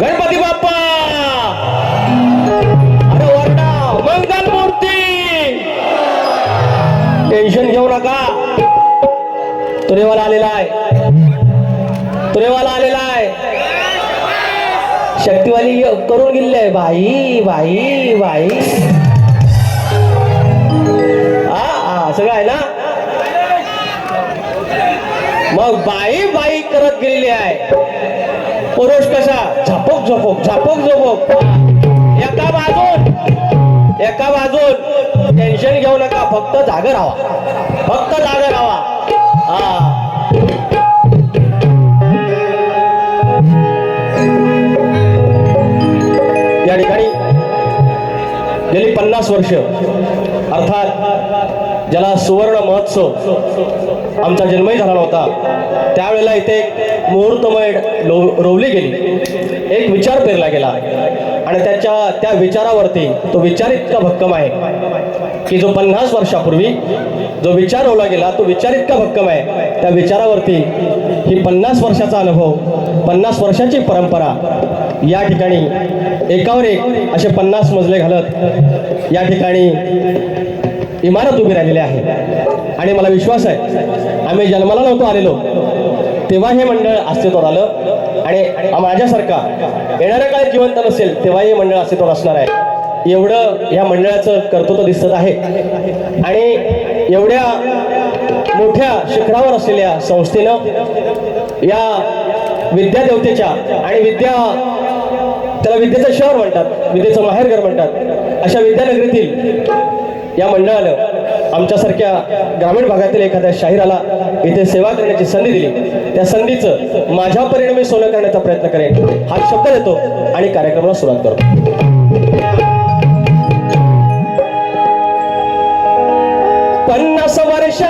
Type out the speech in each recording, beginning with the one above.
गणपती बाप्पा! अरे वरडा मंगल मूर्ती! टेन्शन घेऊ नका. तुरेवाला आलेला आहे. तुरेवाला आलेला आहे. शक्तिवाली करून गेलेली आहे. बाई बाई बाई. हा हा सगळं आहे ना? मग बाई बाई करत गेलेली आहे. पुरुष कसा? झपक झपक झपक झपक. एका बाजून एका बाजून. टेन्शन घेऊ नका फक्त जाग राहा. फक्त जाग राहा. हा. या ठिकाणी गेली पन्नास वर्ष. अर्थात ज्याला सुवर्ण महोत्सव आमचा जन्मही झाला नव्हता त्यावेळेला इथे मुहूर्तमय लो रोवली गेली. एक विचार पेरला गेला. आणि त्याच्या त्या विचारावरती तो विचार इतका भक्कम आहे की जो पन्नास वर्षापूर्वी जो विचार रोवला गेला तो विचार इतका भक्कम आहे. त्या विचारावरती ही पन्नास वर्षाचा अनुभव पन्नास वर्षाची परंपरा या ठिकाणी एकावर एक असे पन्नास मजले घालत या ठिकाणी इमारत उभी राहिलेली आहे. आणि मला विश्वास आहे आम्ही जन्माला नव्हतो आलेलो. तेव्हा हे मंडळ अस्तित्वात आलं. आणि माझ्यासारखा येणाऱ्या काळात जिवंत नसेल तेव्हा हे मंडळ अस्तित्वात असणार आहे. एवढं या मंडळाचं कर्तृत्व दिसत आहे. आणि एवढ्या मोठ्या शिखरावर असलेल्या संस्थेनं या विद्यादेवतेच्या आणि विद्या त्याला विद्येचं शहर म्हणतात विद्येचं माहेरघर म्हणतात अशा विद्यानगरीतील या मंडळानं आमच्यासारख्या ग्रामीण भागातील एखाद्या शाहिराला इथे सेवा करण्याची संधी दिली. त्या संधीचं माझ्या परिणामी सोनं करण्याचा प्रयत्न करेन. हा शब्द देतो आणि कार्यक्रमाला सुरुवात करतो. पन्नास वर्ष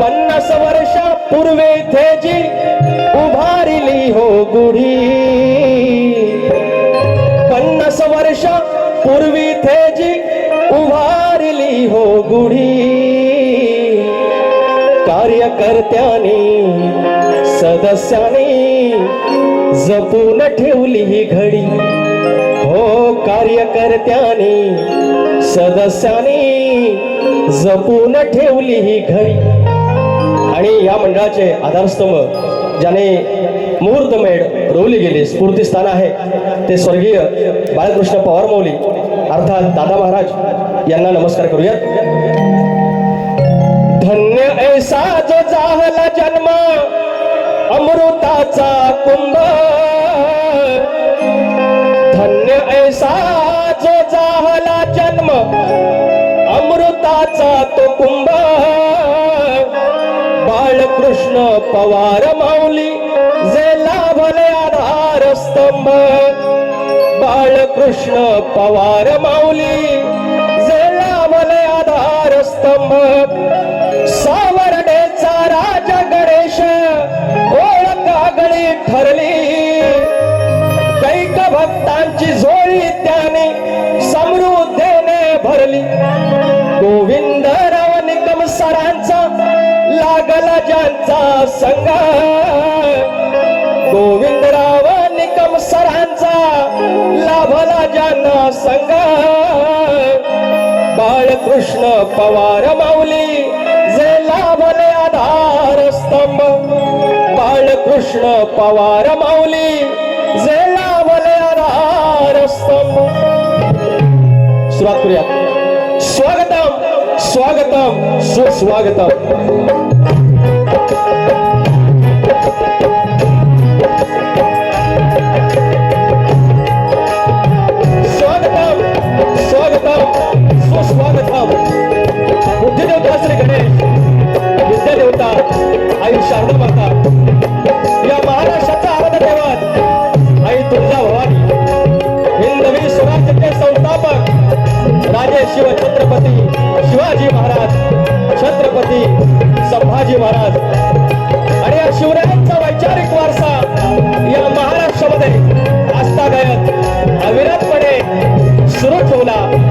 पन्नास वर्षा पूर्वे थे जी उभारिली हो गुढी. पन्नास वर्ष पूर्वी थे जी गुढी कार्यकर्त्याने सदस्यांनी जपून ठेवली ही घडी. हो कार्यकर्त्याने सदस्यांनी जपून ठेवली ही घडी. आणि या मंडळाचे आधारस्तंभ ज्याने मुहूर्तमेढ रोवली गेली स्फूर्तीस्थान आहे ते स्वर्गीय बाळकृष्ण पवार मौली अर्थात दादा महाराज यांना नमस्कार करूयात. धन्य ऐसा जो जाहला जन्म अमृताचा कुंभ. धन्य ऐसा जो जाहला जन्म अमृताचा तो कुंभ. बाळकृष्ण पवार माऊली जे लाभले आधार स्तंभ बाळकृष्ण पवार माऊली सावरणेचा राजा गणेश ओळख आगळी ठरली. कैक भक्तांची झोळी त्याने समृद्धीने भरली. गोविंदराव निकम सरांचा लागला ज्यांचा संग गोविंदराव निकम सरांचा लाभला ज्यांना संग बाळकृष्ण पवार माऊली जे लाभले आधार स्तंभ. बाळकृष्ण पवार माऊली जे लाभले आधार स्तंभ. सुरुवात करूया स्वागतम स्वागतम सुस्वागतम. प्रथम बुद्धिदेवता श्री गणेश विद्यादेवता आई शारदा माता. या महाराष्ट्राचा आराध दैवत आई तुळजा भवानी. हिंदवी स्वराज्याचे संस्थापक राजे शिव छत्रपती शिवाजी महाराज छत्रपती संभाजी महाराज. आणि या शिवरायांचा वैचारिक वारसा या महाराष्ट्रामध्ये आस्थागायत अविरतपणे सुरू ठेवला.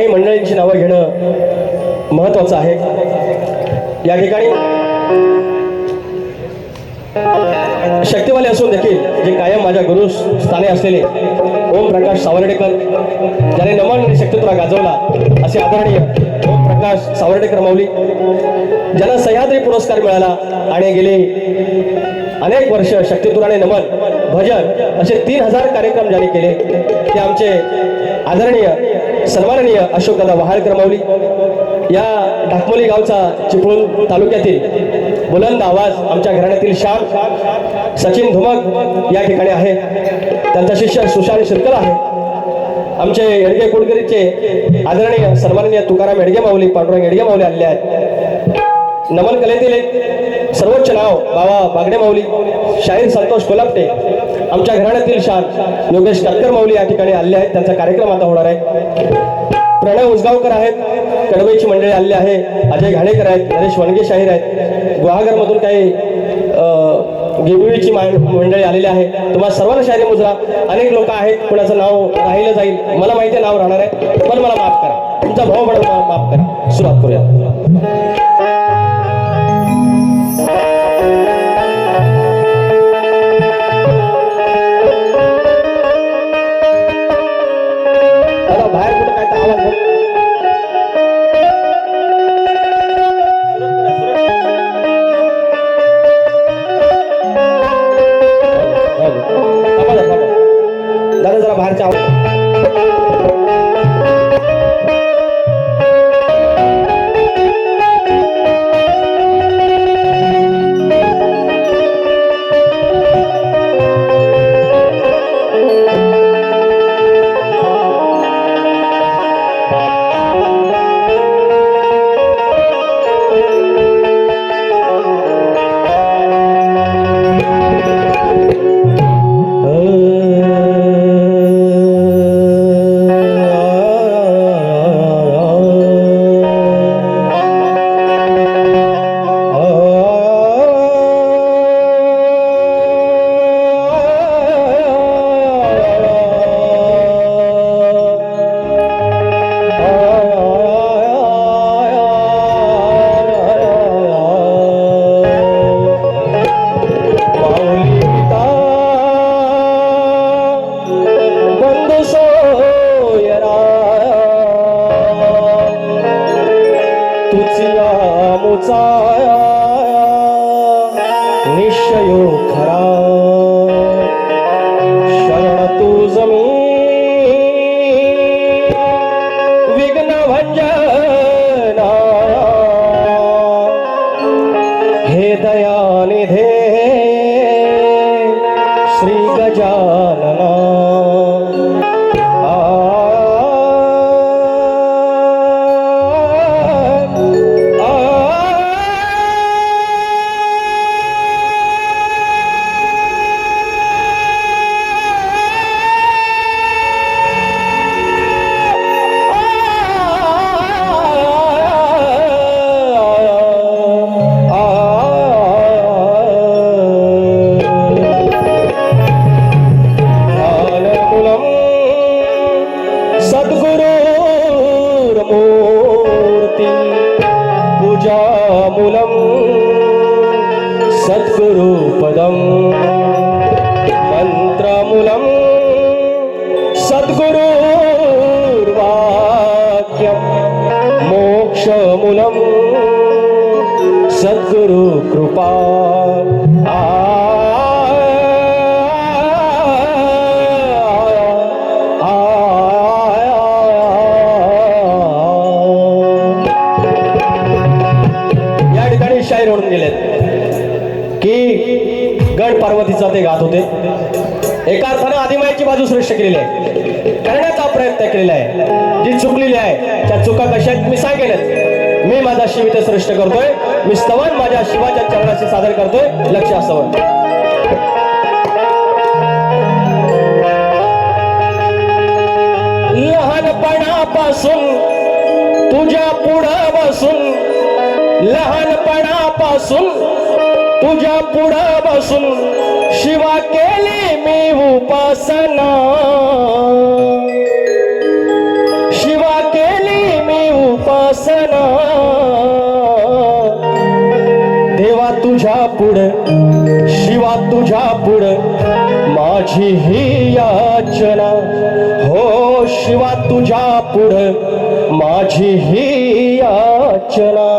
काही मंडळींची नावं घेणं महत्वाचं आहे. या ठिकाणी शक्तिवाले असून देखील जे कायम माझ्या गुरु स्थानी असलेले ओम प्रकाश सावर्डेकर ज्याने नमन आणि गाजवला असे आदरणीय ओम प्रकाश सावर्डेकर माऊली ज्यांना सह्याद्री पुरस्कार मिळाला आणि गेले अनेक वर्ष शक्तितुराने नमन भजन असे तीन हजार कार्यक्रम ज्यांनी केले ते आमचे आदरणीय सन्माननीय अशोकदादा वहाळकर क्रमावली या ढाकमोली गावचा चिपळूण तालुक्यातील बुलंद आवाज आमच्या घराण्यातील श्याम सचिन धुमक या ठिकाणी आहे. त्यांचा शिष्य सुशांत शिरकल आहे. आमचे येडगे कुडकरीचे आदरणीय सन्माननीय तुकाराम येडगे माऊली पांडुरंग येडगे माऊली आलेले आहेत. नमन कलेतील एक सर्वोच्च नाव बाबा बागडे माऊली शाहीर संतोष कोलापटे आमच्या घराण्यातील शार योगेश टक्कर माऊली या ठिकाणी आले आहेत. त्यांचा कार्यक्रम आता होणार आहे. प्रणय उजगावकर आहेत. कडवईची मंडळी आलेली आहे. अजय घाणेकर आहेत. नरेश वणगेशाहीर आहेत. गुहागरमधून काही गिबुळीची मंडळी आलेली आहे. तुम्हाला सर्वांना शाहिरी मुजरा. अनेक लोक आहेत. कुणाचं नाव राहिलं जाईल. मला माहिती आहे नाव राहणार आहे. पण मला माफ करा. तुमचा भाव म्हणून माफ करा. सुरुवात करूया. রাজা नृत्य श्रेष्ठ करतोय. मी स्तवन माझ्या शिवाच्या चरणाशी सादर करतोय. लक्ष असावं लहानपणापासून तुझ्या पुढं बसून लहानपणापासून तुझ्या पुढं बसून शिवा केली मी उपासना. माझी ही याचना. हो शिवा तुझ्या पुढ माझी ही याचना.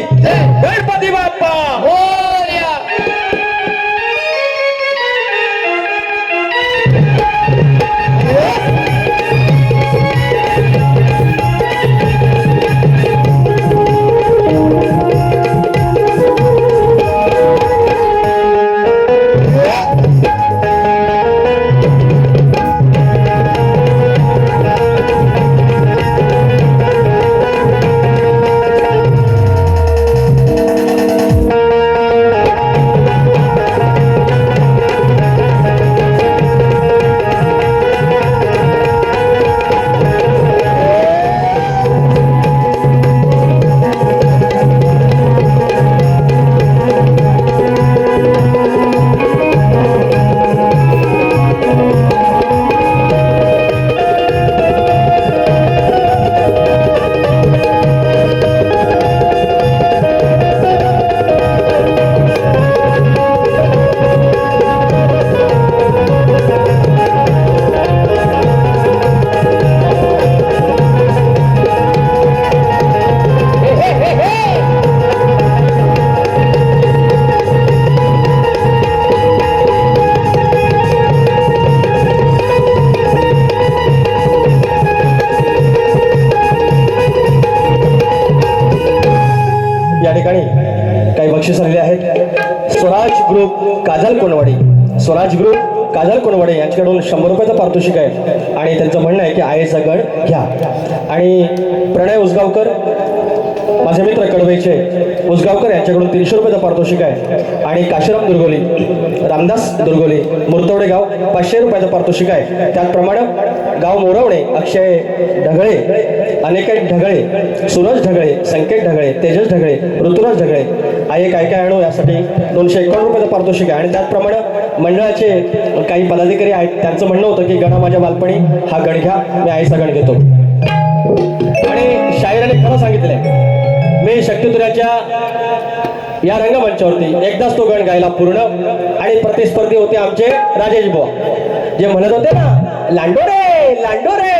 महाराज कोणवाडे यांच्याकडून शंभर रुपयाचं पारितोषिक आहे आणि त्यांचं म्हणणं आहे की आयचा गण घ्या. आणि प्रणय उसगावकर माझे मित्र कडवेचे उसगावकर यांच्याकडून तीनशे रुपयाचं पारितोषिक आहे आणि काशीराम दुर्गोली रामदास दुर्गोली मुर्तवडे गाव पाचशे रुपयाचं पारितोषिक आहे. त्याचप्रमाणे गाव मोरवणे अक्षय ढगळे अनेक ढगळे सूरज ढगळे संकेत ढगळे तेजस ढगळे ऋतुराज ढगळे आई काय काय आणू यासाठी दोनशे एकावन्न रुपयाचं पारितोषिक आहे. आणि त्याचप्रमाणे मंडळाचे काही पदाधिकारी आहेत त्यांचं म्हणणं होतं की गणा माझ्या बालपणी हा गण घ्या मी आईचा गण घेतो. आणि शाहिराने खरं सांगितलंय मी शक्तितुऱ्याच्या या रंगमंचावरती एकदाच तो गण गायला पूर्ण आणि प्रतिस्पर्धी होते आमचे राजेश बुवा. जे म्हणत होते ना लांडोरे लांडोरे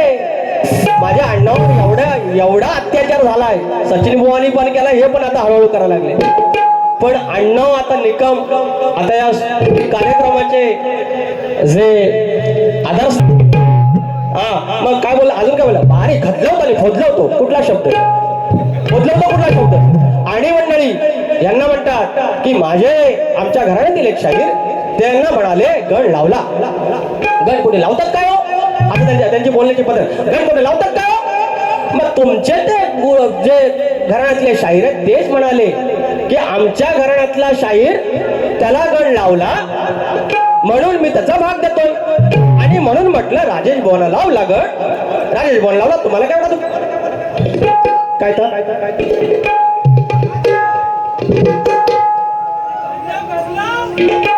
माझ्या अण्णावर एवढा एवढा अत्याचार झालाय. सचिन बुवानी पण केला हे पण आता हळूहळू करायला लागले. पण अण्णा आता निकम आता या कार्यक्रमाचे जे आधार हा मग काय बोल अजून काय बोला भारी खदलवतो खोदलवतो कुठला शब्द? खोदलवतो कुठला शब्द? आणि मंडळी यांना म्हणतात की माझे आमच्या घराने एक शाहीर त्यांना म्हणाले गण लावला. गण कुठे लावतात काय हो? आता त्यांच्या त्यांची बोलण्याची पद्धत. गण कुठे लावतात काय हो? मग तुमचे ते जे घराण्यातले शाहीर आहेत तेच म्हणाले. की आमच्या घराण्यातला शाहीर त्याला गण लावला. म्हणून मी त्याचा भाग देतोय. आणि म्हणून म्हटलं राजेश भवना लावला गण राजेश भवन लावला तुम्हाला काय वाटत काय तर? आहे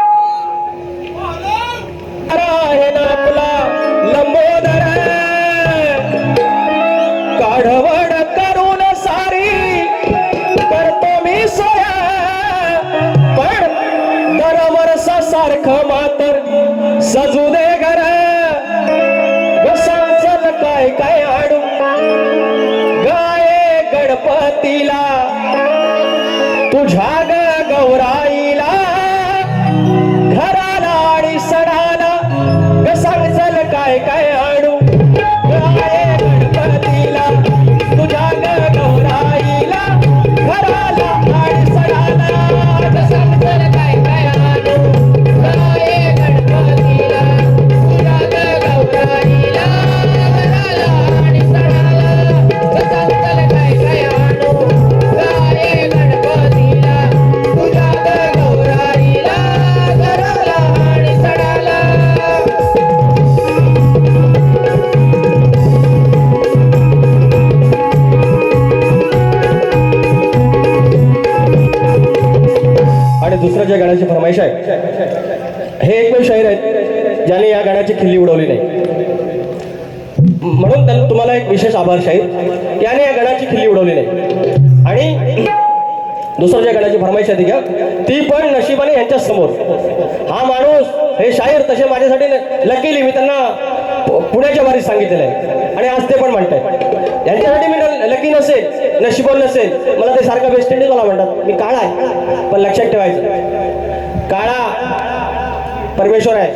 गणपतीला तुझ्या हे एकमेव शाहीर आहेत ज्याने या गाण्याची खिल्ली उडवली नाही. म्हणून त्यांना तुम्हाला एक विशेष आभार शाहीर याने या गाण्याची खिल्ली उडवली नाही. आणि दुसरं ज्या गाण्याची फरमाईश आहे ती घ्या. ती पण नशिबाने यांच्या समोर. हा माणूस हे शाहीर तसे माझ्यासाठी लकीली मी त्यांना पुण्याच्या बारीत सांगितलेलं आहे. आणि आज ते पण म्हणताय यांच्यासाठी मी लकी नसेल. नशिबन नसेल. मला ते सारखं वेस्ट इंडिज मला म्हणतात. मी काळा आहे. पण लक्षात ठेवायचं. काळा परमेश्वर आहे.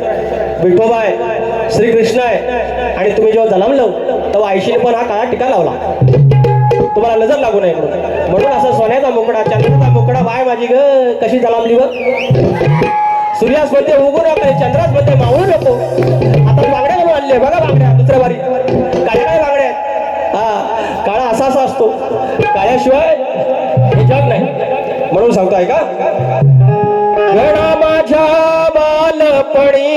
विठोबा आहे. श्रीकृष्ण आहे. आणि तुम्ही जेव्हा जलमलं तेव्हा आयशीने पण हा काळा टिका लावला. तुम्हाला नजर लागू नये म्हणून. म्हणून असं सोन्याचा मुकडा चंद्राचा मुकडा बाय माझी ग कशी जलामली ग सूर्यास मध्ये उगू नको चंद्रासमध्ये मावळू नको. आता बांगड्या घालून आणले बघा बांगड्या दुसऱ्या बारी म्हणून सांगतो ऐका गणा माझ्या बालपणी.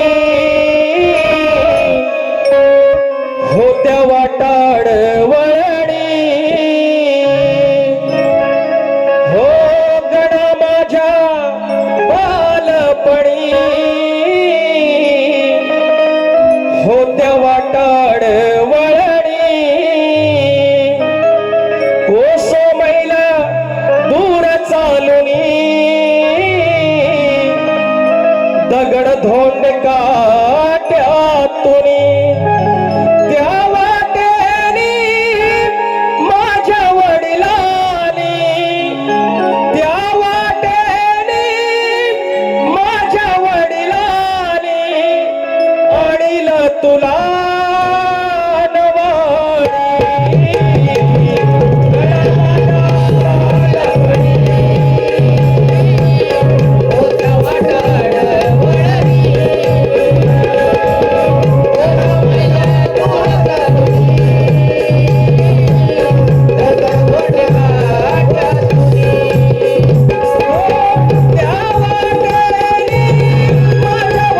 धोंड काट्यातुनी